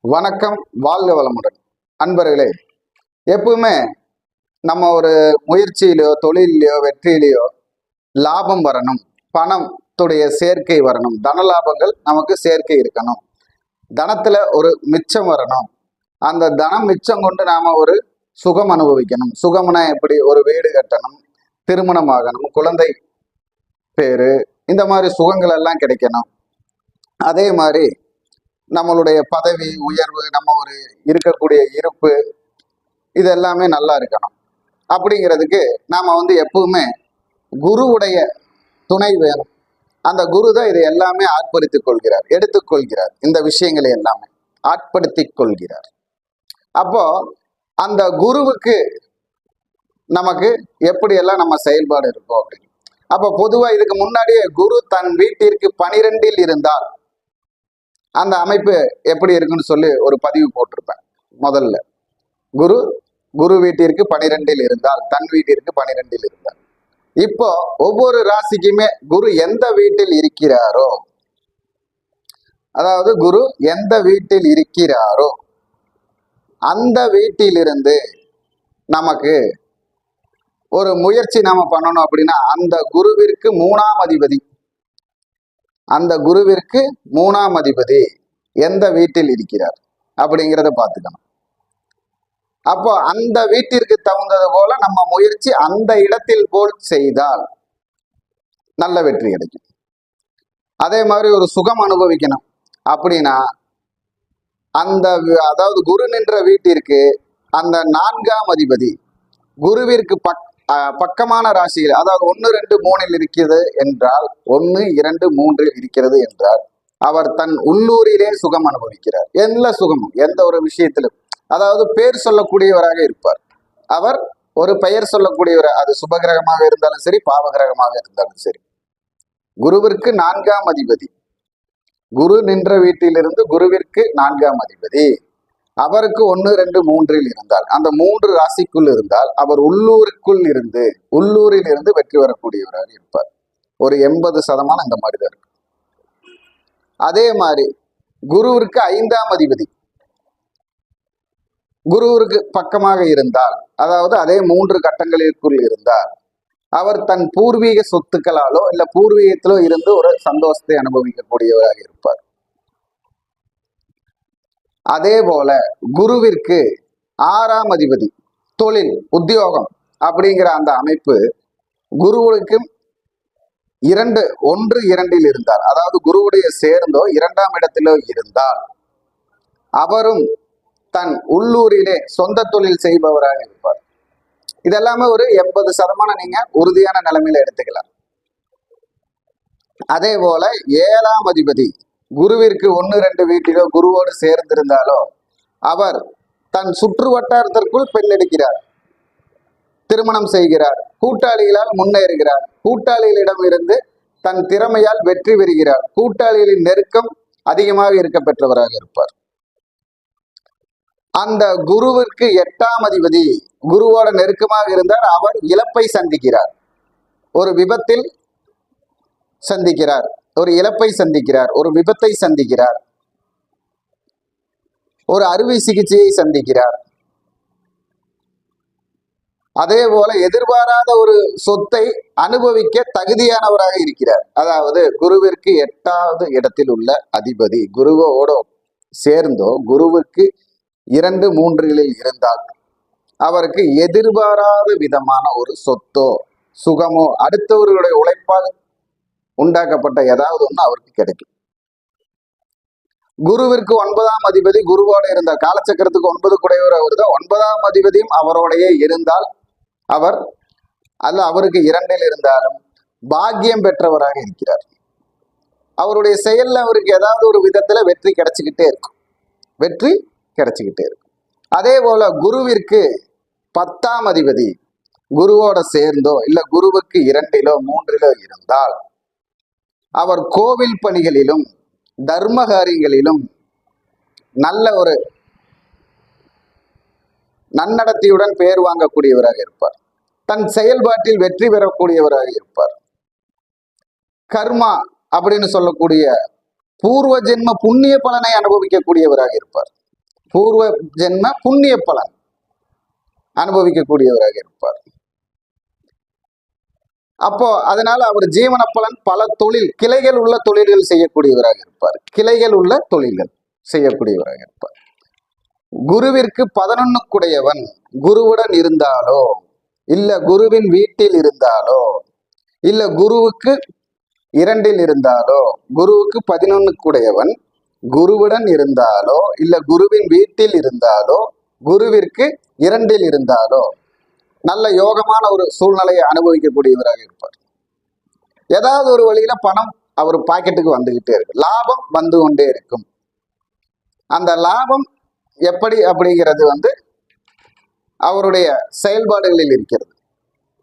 வணக்கம் வாழ்க வளமுடன். அன்பர்களே எப்பவுமே நம்ம ஒரு முயற்சியிலையோ தொழிலையோ வெற்றியிலையோ லாபம் வரணும். பணத்துடைய சேர்க்கை வரணும். தன லாபங்கள் நமக்கு சேர்க்கை இருக்கணும். தனத்துல ஒரு மிச்சம் வரணும். அந்த தனம் மிச்சம் கொண்டு நாம ஒரு சுகம் அனுபவிக்கணும். சுகம்னா எப்படி? ஒரு வீடு கட்டணும் திருமணம் ஆகணும் குழந்தை பேரு இந்த மாதிரி சுகங்கள் எல்லாம் கிடைக்கணும். அதே மாதிரி நம்மளுடைய பதவி உயர்வு நம்ம ஒரு இருக்கக்கூடிய இருப்பு இது எல்லாமே நல்லா இருக்கணும். அப்படிங்கிறதுக்கு நாம் வந்து எப்பவுமே குருவுடைய துணை வேணும். அந்த குரு தான் இதை எல்லாமே ஆட்படுத்திக் கொள்கிறார் எடுத்துக்கொள்கிறார் இந்த விஷயங்களை எல்லாமே ஆட்படுத்தி கொள்கிறார். அப்போ அந்த குருவுக்கு நமக்கு எப்படியெல்லாம் நம்ம செயல்பாடு இருக்கும் அப்படின்னு. அப்போ பொதுவாக இதுக்கு முன்னாடியே குரு தன் வீட்டிற்கு பனிரெண்டில் இருந்தால் அந்த அமைப்பு எப்படி இருக்குன்னு சொல்லி ஒரு பதிவு போட்டிருப்பேன் முதல்ல. குரு குரு வீட்டிற்கு பனிரெண்டில் இருந்தால் தன் வீட்டிற்கு பனிரெண்டில் இருந்தால். இப்போ ஒவ்வொரு ராசிக்குமே குரு எந்த வீட்டில் இருக்கிறாரோ அதாவது குரு எந்த வீட்டில் இருக்கிறாரோ அந்த வீட்டிலிருந்து நமக்கு ஒரு முயற்சி நாம பண்ணணும் அப்படின்னா அந்த குருவிற்கு மூணாம் அதிபதி அந்த குருவிற்கு மூணாம் அதிபதி எந்த வீட்டில் இருக்கிறார் அப்படிங்கிறத பார்த்துக்கணும். அப்போ அந்த வீட்டிற்கு தகுந்தது போல நம்ம முயற்சி அந்த இடத்தில் போல் செய்தால் நல்ல வெற்றி கிடைக்கும். அதே மாதிரி ஒரு சுகம் அனுபவிக்கணும். அப்படின்னா அந்த அதாவது குரு நின்ற வீட்டிற்கு அந்த நான்காம் அதிபதி குருவிற்கு பக் பக்கமான ராசிகள் அதாவது ஒன்று ரெண்டு மூணில் இருக்கிறது என்றால் ஒன்று இரண்டு மூன்றில் இருக்கிறது என்றால் அவர் தன் உள்ளூரிலே சுகம் அனுபவிக்கிறார். எல்லா சுகமும் எந்த ஒரு விஷயத்திலும். அதாவது பேர் சொல்லக்கூடியவராக இருப்பார். அவர் ஒரு பெயர் சொல்லக்கூடியவர் அது சுபகிரகமாக இருந்தாலும் சரி பாவகிரகமாக இருந்தாலும் சரி. குருவிற்கு நான்காம் அதிபதி. குரு நின்ற வீட்டிலிருந்து குருவிற்கு நான்காம் அதிபதி. அவருக்கு ஒன்று ரெண்டு மூன்றில் இருந்தால் அந்த மூன்று ராசிக்குள் இருந்தால் அவர் உள்ளூருக்குள் இருந்து உள்ளூரில் இருந்து வெற்றி வரக்கூடியவராக இருப்பார். ஒரு எண்பது சதமானம் அந்த மாதிரி தான் இருக்கு அதே மாதிரி குருவிற்கு ஐந்தாம் அதிபதி. குருவிற்கு பக்கமாக இருந்தால் அதாவது அதே மூன்று கட்டங்களிற்குள் இருந்தால் அவர் தன் பூர்வீக சொத்துக்களாலோ இல்லை பூர்வீகத்திலோ இருந்து ஒரு சந்தோஷத்தை அனுபவிக்கக்கூடியவராக இருப்பார். அதே போல குருவிற்கு ஆறாம் அதிபதி தொழில் உத்தியோகம் அப்படிங்கிற அந்த அமைப்பு குருவுக்கும் இரண்டு ஒன்று இரண்டில் இருந்தார். அதாவது குருவுடைய சேர்ந்தோ இரண்டாம் இடத்திலோ இருந்தால் அவரும் தன் உள்ளூரிலே சொந்த தொழில் செய்பவராக இருப்பார். இதெல்லாமே ஒரு எண்பது சதமானம் நீங்க உறுதியான நிலைமையில எடுத்துக்கலாம். அதே போல ஏழாம் அதிபதி குருவிற்கு ஒன்று ரெண்டு வீட்டிலோ குருவோடு சேர்ந்திருந்தாலோ அவர் தன் சுற்று வட்டாரத்திற்குள் பெண்ணெடுக்கிறார் திருமணம் செய்கிறார். கூட்டாளிகளால் முன்னேறுகிறார். கூட்டாளிகளிடம் இருந்து தன் திறமையால் வெற்றி பெறுகிறார். கூட்டாளிகளின் நெருக்கம் அதிகமாக இருக்க பெற்றவராக இருப்பார். அந்த குருவிற்கு எட்டாம் அதிபதி குருவோட நெருக்கமாக இருந்தால் அவர் இழப்பை சந்திக்கிறார். ஒரு விபத்தில் சந்திக்கிறார். ஒரு இழப்பை சந்திக்கிறார் ஒரு விபத்தை சந்திக்கிறார் ஒரு அறுவை சிகிச்சையை சந்திக்கிறார். அதே போல எதிர்பாராத ஒரு சொத்தை அனுபவிக்க தகுதியானவராக இருக்கிறார். அதாவது குருவிற்கு எட்டாவது இடத்தில் உள்ள அதிபதி குருவோட சேர்ந்தோ குருவுக்கு இரண்டு மூன்றுகளில் இருந்தால் அவருக்கு எதிர்பாராத விதமான ஒரு சொத்தோ சுகமோ அடுத்தவர்களுடைய உழைப்பால் உண்டாக்கப்பட்ட ஏதாவது ஒன்று அவருக்கு கிடைக்கும். குருவிற்கு ஒன்பதாம் அதிபதி குருவோட இருந்தால் காலச்சக்கரத்துக்கு ஒன்பது குடையவர் அவர் தான் ஒன்பதாம் அதிபதியும் அவரோடையே இருந்தால் அவர் அல்ல அவருக்கு இரண்டில் இருந்தாலும் பாக்கியம் பெற்றவராக இருக்கிறார். அவருடைய செயல்ல அவருக்கு ஏதாவது ஒரு விதத்துல வெற்றி கிடைச்சிக்கிட்டே இருக்கும். வெற்றி கிடைச்சிக்கிட்டே இருக்கும். அதே போல குருவிற்கு பத்தாம் அதிபதி குருவோட சேர்ந்தோ இல்ல குருவுக்கு இரண்டிலோ மூன்றிலோ இருந்தால் அவர் கோவில் பணிகளிலும் தர்ம காரியங்களிலும் நல்ல ஒரு நன்னடத்தையுடன் பெயர் வாங்கக்கூடியவராக இருப்பார். தன் செயல்பாட்டில் வெற்றி பெறக்கூடியவராக இருப்பார். கர்மா அப்படின்னு சொல்லக்கூடிய பூர்வ ஜென்ம புண்ணிய பலனை அனுபவிக்கக்கூடியவராக இருப்பார். பூர்வ ஜென்ம புண்ணிய பலன் அனுபவிக்கக்கூடியவராக இருப்பார். அப்போ அதனால அவர் ஜீவன பலன் பல தொழில் கிளைகள் உள்ள தொழில்கள் செய்யக்கூடியவராக இருப்பார். கிளைகள் உள்ள தொழில்கள் செய்யக்கூடியவராக இருப்பார். குருவிற்கு பதினொன்னுக்குடையவன் குருவுடன் இருந்தாலோ இல்ல குருவின் வீட்டில் இருந்தாலோ இல்ல குருவுக்கு இரண்டில் இருந்தாலோ குருவுக்கு பதினொன்னுக்குடையவன் குருவுடன் இருந்தாலோ இல்ல குருவின் வீட்டில் இருந்தாலோ குருவிற்கு இரண்டில் இருந்தாலோ நல்ல யோகமான ஒரு சூழ்நிலையை அனுபவிக்கக்கூடியவராக இருப்பார். ஏதாவது ஒரு வழியில பணம் அவர் பாக்கெட்டுக்கு வந்துகிட்டே இருக்கு. லாபம் வந்து கொண்டே இருக்கும். அந்த லாபம் எப்படி அப்படிங்கிறது வந்து அவருடைய செயல்பாடுகளில் இருக்கிறது.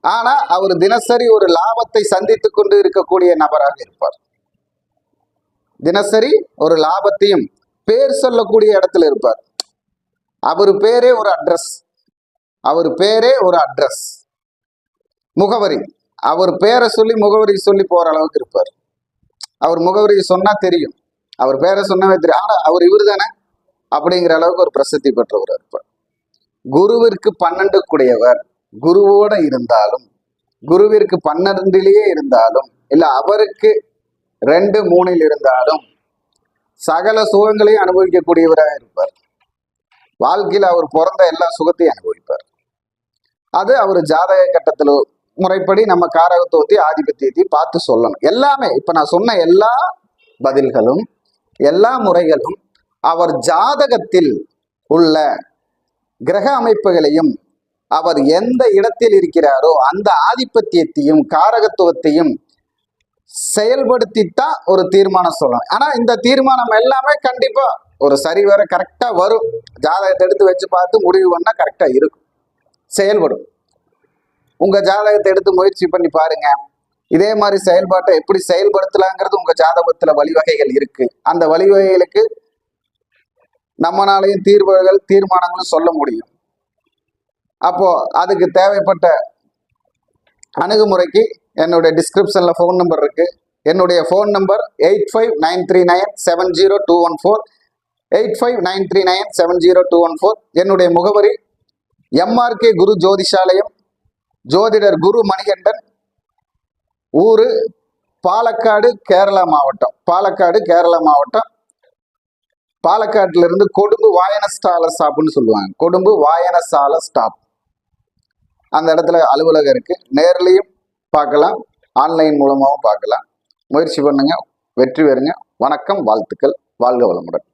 ஆனா அவர் தினசரி ஒரு லாபத்தை சந்தித்துக் கொண்டு இருக்கக்கூடிய நபராக இருப்பார். தினசரி ஒரு லாபத்தையும் பேர் சொல்லக்கூடிய இடத்துல இருப்பார். அவர் பேரே ஒரு அட்ரஸ். அவர் பேரே ஒரு அட்ரஸ் முகவரி. அவர் பேரை சொல்லி முகவரி சொல்லி போற அளவுக்கு இருப்பார். அவர் முகவரி சொன்னா தெரியும். அவர் பேரை சொன்னவே தெரியும். ஆனா அவர் இவர் தானே அப்படிங்கிற அளவுக்கு ஒரு பிரசித்தி பெற்றவர் இருப்பார். குருவிற்கு பன்னெண்டு கூடியவர். குருவோட இருந்தாலும் குருவிற்கு பன்னெண்டிலேயே இருந்தாலும் இல்ல அவருக்கு ரெண்டு மூணில் இருந்தாலும் சகல சுகங்களையும் அனுபவிக்கக்கூடியவராக இருப்பார். வாழ்க்கையில் அவர் பிறந்த எல்லா சுகத்தையும் அனுபவிப்பார். அது அவர் ஜாதக கட்டத்தில் முறைப்படி நம்ம காரகத்துவத்தை ஆதிபத்தியத்தை பார்த்து சொல்லணும். எல்லாமே இப்போ நான் சொன்ன எல்லா பதில்களும் எல்லா முறைகளும் அவர் ஜாதகத்தில் உள்ள கிரக அமைப்புகளையும் அவர் எந்த இடத்தில் இருக்கிறாரோ அந்த ஆதிபத்தியத்தையும் காரகத்துவத்தையும் செயல்படுத்தித்தான் ஒரு தீர்மானம் சொல்லணும். ஆனா இந்த தீர்மானம் எல்லாமே கண்டிப்பா ஒரு சரிவர கரெக்டா வரும். ஜாதகத்தை எடுத்து வச்சு பார்த்து முடிவு பண்ணா கரெக்டா இருக்கும். செயல்படும். உங்க ஜாதகத்தை எடுத்து முயற்சி பண்ணி பாருங்க. இதே மாதிரி செயல்பாட்டை எப்படி செயல்படுத்தலாங்கிறது உங்க ஜாதகத்துல வழிவகைகள் இருக்கு. அந்த வழிவகைகளுக்கு நம்மளாலையும் தீர்வுகள் தீர்மானங்களும் சொல்ல முடியும். அப்போ அதுக்கு தேவைப்பட்ட அணுகுமுறைக்கு என்னுடைய டிஸ்கிரிப்ஷன்ல ஃபோன் நம்பர் இருக்கு. என்னுடைய phone number eight five nine three nine seven zero two one four eight five nine three nine seven zero two one four என்னுடைய முகவரி எம்ஆர்கே குரு ஜோதிஷாலயம் ஜோதிடர் குரு மணிகண்டன் ஊரு பாலக்காடு கேரளா மாவட்டம் பாலக்காடு கேரளா மாவட்டம் பாலக்காட்டுல இருந்து கொடும்பு வாயனஸ்தால ஸ்டாப்னு சொல்லுவாங்க கொடும்பு வாயனசால ஸ்டாப் அந்த இடத்துல அலுவலகம் இருக்கு நேர்லையும் பார்க்கலாம் ஆன்லைன் மூலமாகவும் பார்க்கலாம் முயற்சி பண்ணுங்க வெற்றி பெறுங்க வணக்கம் வாழ்த்துக்கள் வாழ்க வளமுடன்